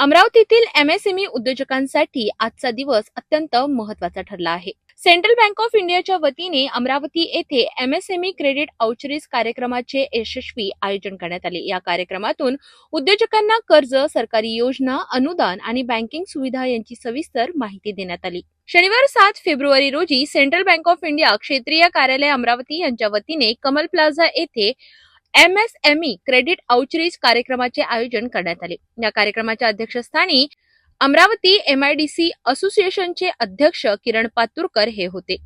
अमरावतीतील MSME उद्योजकांसाठी आजचा दिवस अत्यंत महत्त्वाचा ठरला आहे. सेंट्रल बँक ऑफ इंडियाच्या वतीने अमरावती येथे एमएसएमई क्रेडिट आउटरीच कार्यक्रमाचे यशस्वी आयोजन करण्यात आले. या कार्यक्रमातून उद्योजकांना कर्ज सरकारी योजना अनुदान आणि बँकिंग सुविधा यांची सविस्तर माहिती देण्यात आली. शनिवार सात फेब्रुवारी रोजी सेंट्रल बँक ऑफ इंडिया क्षेत्रीय कार्यालय अमरावती यांच्या वतीने कमल प्लाझा येथे एमएसएमई क्रेडिट आउटरीच कार्यक्रमाचे आयोजन करण्यात आले. या कार्यक्रमाच्या अध्यक्षस्थानी अमरावती एमआयडीसी असोसिएशनचे अध्यक्ष किरण पातुरकर हे होते.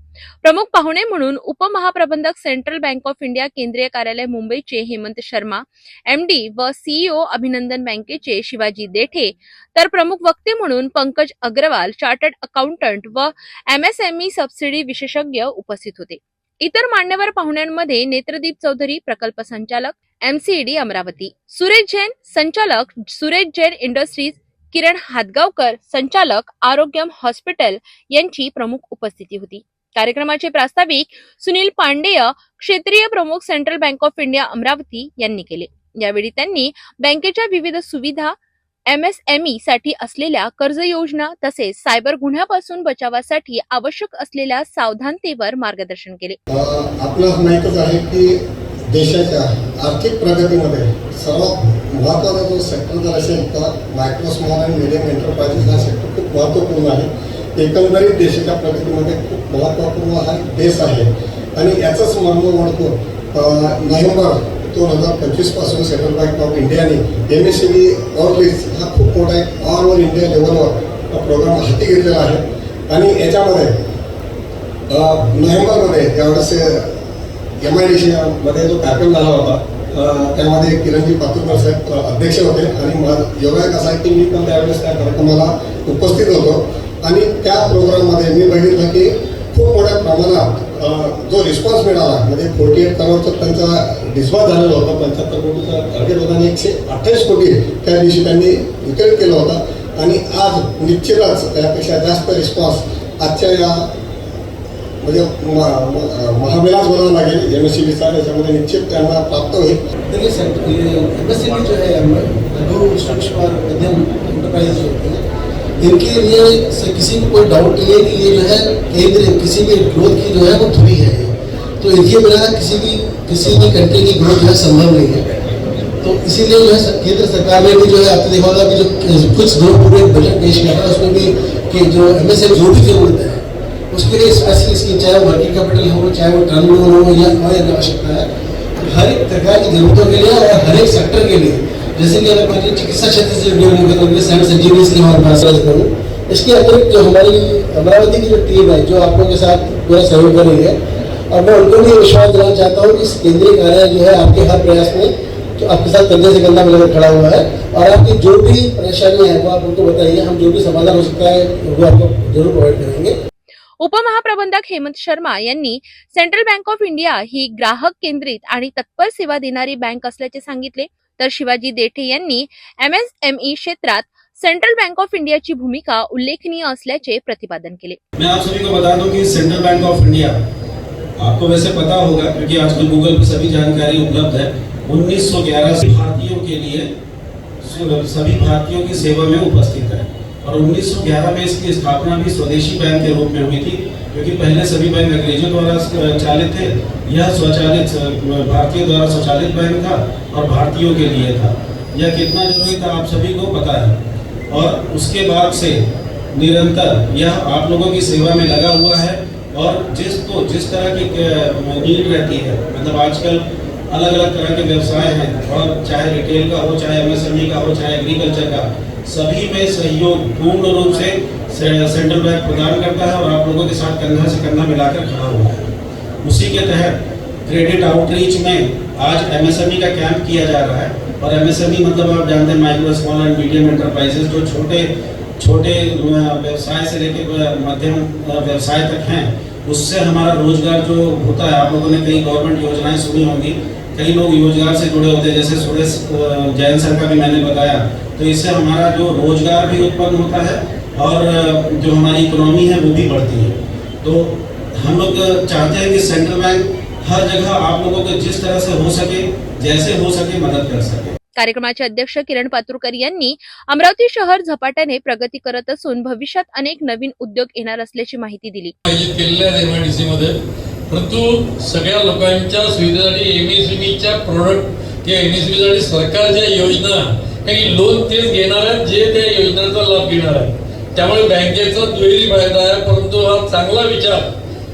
प्रमुख पाहुणे म्हणून उपमहाप्रबंधक सेंट्रल बँक ऑफ इंडिया केंद्रीय कार्यालय मुंबईचे हेमंत शर्मा एमडी व सीईओ अभिनंदन बँकेचे शिवाजी देठे तर प्रमुख वक्ते म्हणून पंकज अग्रवाल चार्टर्ड अकाउंटंट व एमएसएमई सबसिडी विशेषज्ञ उपस्थित होते. इतर मान्यवर पाहुण्यांमध्ये नेत्रदीप चौधरी प्रकल्प संचालक एमसीईडी अमरावती. सुरेश जैन संचालक सुरेश जैन इंडस्ट्रीज किरण हातगावकर संचालक आरोग्यम हॉस्पिटल यांची प्रमुख उपस्थिती होती. कार्यक्रमाचे प्रास्ताविक सुनील पांडेय क्षेत्रीय प्रमुख central bank of India Amravati यांनी केले. यावेळी त्यांनी बँकेच्या विविध सुविधा एमएसएमई साठी असलेल्या कर्ज योजना तसेच सायबर गुन्ह्यापासून बचावासाठी आवश्यक असलेल्या सावधानतेवर मार्गदर्शन केले. आपल्याला माहितच आहे की देशाच्या आर्थिक प्रगतीमध्ये सर्वात महत्त्वाचा जो सेक्टर जर असेल तर micro small and medium enterprises हा सेक्टर खूप महत्त्वपूर्ण आहे. एकंदरीत देशाच्या प्रगतीमध्ये खूप महत्त्वपूर्ण हा देश आहे. आणि याचाच मर्म ओळखून नोव्हेंबर दोन हजार पंचवीसपासून सेंट्रल बँक ऑफ इंडियाने M S C B outreach हा खूप मोठा एक ऑल ओव्हर इंडिया लेवलवर प्रोग्राम हाती घेतलेला आहे. आणि याच्यामध्ये नोव्हेंबरमध्ये त्यावेळेस एम आय डी मध्ये जो कार्यक्रम झाला होता त्यामध्ये किरणजी पातुरकर साहेब अध्यक्ष होते. आणि माझं योगायोग असा आहे की मी पण त्यावेळेस त्या कार्यक्रमाला उपस्थित होतो. आणि त्या प्रोग्राममध्ये मी बघितलं की खूप मोठ्या प्रमाणात जो रिस्पॉन्स मिळाला म्हणजे फोर्टी एट करोडचा त्यांचा डिस्पॉज झालेला होता पंच्याहत्तर कोटीचा टार्गेट होता आणि एकशे अठ्ठावीस कोटी त्या दिवशी त्यांनी वितरित केला होता. आणि आज निश्चितच त्यापेक्षा जास्त रिस्पॉन्स आजच्या या म्हणजे म- म- महाविलास बनावा लागेल एम एस सी बीचा त्याच्यामध्ये निश्चित त्यांना प्राप्त होईल. देखिए सर ये एमएसएमई जो है मध्यम जो होते इनके लिए से किसी को कोई डाउट नहीं है कि ये जो है केंद्र, किसी भी ग्रोथ की जो है वो धुरी है। तो इनके बिना किसी भी किसी भी कंट्री की ग्रोथ जो है संभव नहीं है तो इसीलिए जो है केंद्र सरकार ने भी जो है, आपने देखा होगा कि जो, कुछ दो पूरे बजट पेश किया था, उसमें भी कि जो एमएसएमई जो भी ज़रूरत है, उसके लिए स्पेशल स्कीम चाहे वो वर्किंग कैपिटल हो, चाहे वो टर्म लोन हो या आवश्यकता है, हर एक प्रकार की जरूरतों के लिए और हर एक सेक्टर के लिए जैसे कि अगर मान चिकित्सा क्षेत्र से जुड़े हुए तो उनके साइड संजीवनी की हमारे पास बात करूँ इसके अतिरिक्त जो हमारी अमरावती की जो टीम है जो आप लोगों के साथ पूरा सहयोग कर रही है और मैं उनको भी विश्वास देना चाहता हूँ कि इस केंद्रीय कार्यालय जो है आपके हर प्रयास में जो आपके साथ कंधे से कंधा मिलकर खड़ा हुआ है और आपकी जो भी परेशानी है वो आप उनको बताइए हम जो भी समाधान हो सकता है वो आपको जरूर प्रोवाइड करेंगे। उपमहाप्रबंधक हेमंत शर्मा यांनी सेंट्रल बँक ऑफ इंडिया ही ग्राहक केंद्रित आणि तत्पर सेवा देणारी बँक असल्याचे सांगितले. तर शिवाजी देठे एमएसएमई क्षेत्रात सेंट्रल बैंक ऑफ़ इंडिया की भूमिका उल्लेखनीय प्रतिपादन के लिए मैं आप सभी को बता दूँ कि सेंट्रल बैंक ऑफ़ इंडिया, आपको वैसे पता होगा, क्योंकि आजकल गूगल पर सभी जानकारी उपलब्ध है 1911 से भारतीयों के लिए सभी भारतीयों की सेवा में उपस्थित है। और 1911 में इसकी स्थापना भी स्वदेशी बैंक के रूप में हुई थी, क्योंकि पहले सभी बैंक अंग्रेज़ों द्वारा चालित थे। यह स्वचालित भारतीयों द्वारा स्वचालित बैंक था और भारतीयों के लिए था। यह कितना ज़रूरी था आप सभी को पता है। और उसके बाद से निरंतर यह आप लोगों की सेवा में लगा हुआ है और जिसको जिस तरह की नीड रहती है मतलब आजकल अलग अलग तरह के व्यवसाय हैं, और चाहे रिटेल का हो, चाहे एमएसएमई का हो, चाहे एग्रीकल्चर का सभी में सहयोग, पूर्ण रूप से सेंट्रल बैंक प्रदान करता है और आप लोगों के साथ कंधा से कंधा मिलाकर खड़ा हुआ है। उसी के तहत क्रेडिट आउटरीच में आज एमएसएमई का कैंप किया जा रहा है और एमएसएमई मतलब आप जानते हैं micro small and medium enterprises जो छोटे छोटे व्यवसाय से लेकर मध्यम व्यवसाय तक हैं, उससे हमारा रोज़गार जो होता है, आप लोगों ने कई गवर्नमेंट योजनाएँ सुनी होंगी। कई लोग रोज़गार से जुड़े होते हैं, जैसे सुरेश जैन सर का भी मैंने बताया। तो इससे हमारा जो रोजगार भी उत्पन्न होता है और जो हमारी इकोनॉमी है वो भी बढ़ती है। तो हम लोग चाहते हैं कि सेंट्रल बैंक हर जगह आप लोगों को जिस तरह से हो सके जैसे हो सके मदद कर सके। कार्यक्रमाचे अध्यक्ष किरण पातुरकर यांनी अमरावती शहर झपाट्याने प्रगती करत असून भविष्यात अनेक नवीन उद्योग येणार असल्याची माहिती दिली. मध्ये. परंतु सगळ्या लोकांच्या सुविधेसाठी एमएसएमईच्या प्रोडक्ट किंवा एमएसएमईसाठी सरकारच्या योजना काही लोन तेच घेणार आहेत जे त्या योजनेचा लाभ घेणार आहे त्यामुळे बँकेचा दुहेरी फायदा आहे परंतु हा चांगला विचार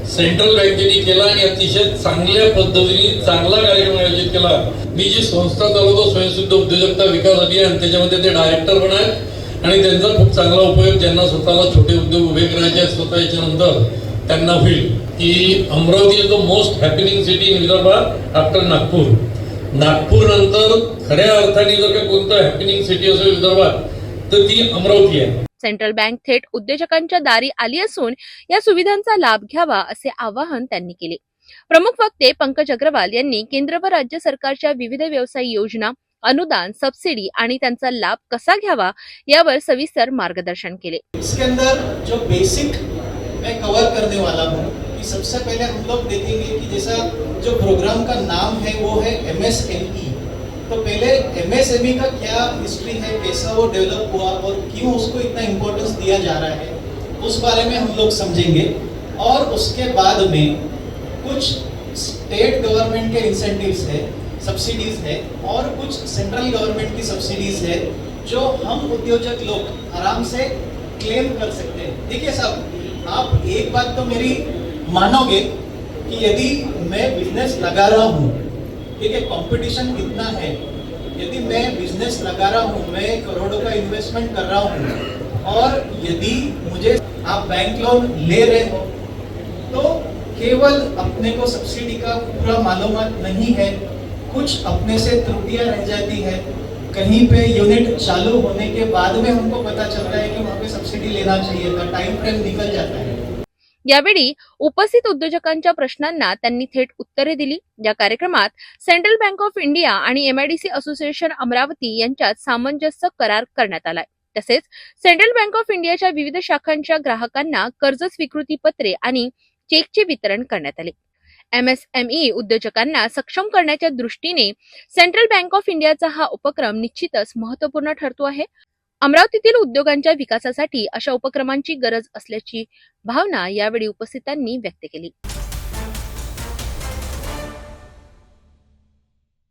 सेंट्रल बँकेने केला आणि अतिशय चांगल्या पद्धतीने चांगला कार्यक्रम आयोजित केला. मी जी संस्था चालवतो स्वयंसिद्ध उद्योजकता विकास अभियान त्याच्यामध्ये ते डायरेक्टर पण आहेत आणि त्यांचा खूप चांगला उपयोग ज्यांना स्वतःला छोटे उद्योग उभे करायचे आहेत स्वतः त्यांना होईल. की Amravati is the most happening city in विदर्भात आफ्टर नागपूर. नागपूर नंतर खऱ्या अर्थाने जर का कोणतं हॅपनिंग सिटी असेल विदर्भात तर ती अमरावती आहे. सेंट्रल बँक थेट उद्योजकांच्या दारी आली असून या सुविधांचा लाभ घ्यावा असे आवाहन त्यांनी केले. प्रमुख वक्ते पंकज अग्रवाल यांनी केंद्र व राज्य सरकारच्या विविध व्यवसाय योजना अनुदान सबसिडी आणि त्यांचा लाभ कसा घ्यावा यावर सविस्तर मार्गदर्शन केले. इसके अंदर जो बेसिक मैं कवर करने वाला हूँ कि सबसे पहले हम लोग देखेंगे कि जैसा जो प्रोग्राम का नाम है वो है एम तो पहले एमएसएमई का क्या हिस्ट्री है, कैसा वो डेवलप हुआ और क्यों उसको इतना इम्पोर्टेंस दिया जा रहा है, उस बारे में हम लोग समझेंगे। और उसके बाद में कुछ स्टेट गवर्नमेंट के इंसेंटिव्स है सब्सिडीज है और कुछ सेंट्रल गवर्नमेंट की सब्सिडीज है, जो हम उद्योजक लोग आराम से क्लेम कर सकते हैं। देखिए साहब, आप एक बात तो मेरी मानोगे कि यदि मैं बिज़नेस लगा रहा हूँ है कंपटीशन कितना है? यदि मैं बिज़नेस लगा रहा हूँ, मैं करोड़ों का इन्वेस्टमेंट कर रहा हूँ, और यदि मुझे आप बैंक लोन ले रहे हो तो केवल अपने को सब्सिडी का पूरा मालूम नहीं है। कुछ अपने से त्रुटियाँ रह जाती है। कहीं पे यूनिट चालू होने के बाद में हमको पता चलता है कि वहाँ पे सब्सिडी लेना चाहिए था। टाइम फ्रेम निकल जाता है। यावेळी उपस्थित उद्योजकांच्या प्रश्नांना त्यांनी थेट उत्तरे दिली. या कार्यक्रमात सेंट्रल बँक ऑफ इंडिया आणि एमआयडीसी असोसिएशन अमरावती यांच्यात सामंजस्य करार करण्यात आलाय. तसेच सेंट्रल बँक ऑफ इंडियाच्या विविध शाखांच्या ग्राहकांना कर्ज स्वीकृती पत्रे आणि चेकचे वितरण करण्यात आले. एमएसएमई उद्योजकांना सक्षम करण्याच्या दृष्टीने सेंट्रल बँक ऑफ इंडियाचा हा उपक्रम निश्चितच महत्त्वपूर्ण ठरतो आहे. अमरावतीतील उद्योगांच्या विकासासाठी अशा उपक्रमांची गरज असल्याची भावना यावेळी उपस्थितांनी व्यक्त केली.